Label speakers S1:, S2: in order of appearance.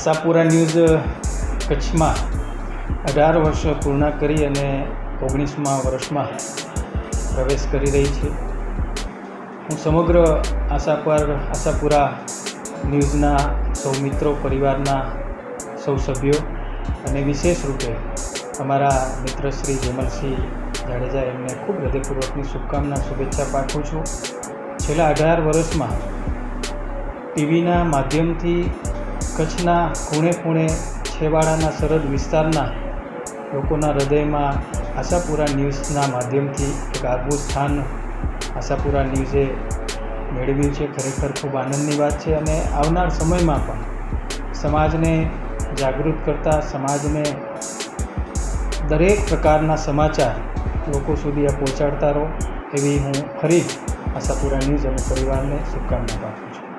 S1: Ashapura news કચ્છમાં અઢાર વર્ષ પૂર્ણ કરી અને ઓગણીસમાં વર્ષમાં પ્રવેશ કરી રહી છે. હું સમગ્ર આશાપર, આશાપુરા ન્યૂઝના સૌ મિત્રો, પરિવારના સૌ સભ્યો અને વિશેષ રૂપે અમારા મિત્ર શ્રી જમલસિંહ જાડેજા એમને ખૂબ હૃદયપૂર્વકની શુભકામના, શુભેચ્છા પાઠવું છું. છેલ્લા અઢાર વર્ષમાં ટીવીના માધ્યમથી કચ્છના ખૂણે ખૂણે છેવાડાના સરહદ વિસ્તારના લોકોના હૃદયમાં આશાપુરા ન્યૂઝના માધ્યમથી એક આગવું સ્થાન આશાપુરા ન્યૂઝે મેળવ્યું છે. ખરેખર ખૂબ આનંદની વાત છે અને આવનાર સમયમાં પણ સમાજને જાગૃત કરતા સમાજને દરેક પ્રકારના સમાચાર લોકો સુધી આ પહોંચાડતા રહો એવી હું ફરી આશાપુરા ન્યૂઝ અને પરિવારને શુભકામના પાઠવું છું.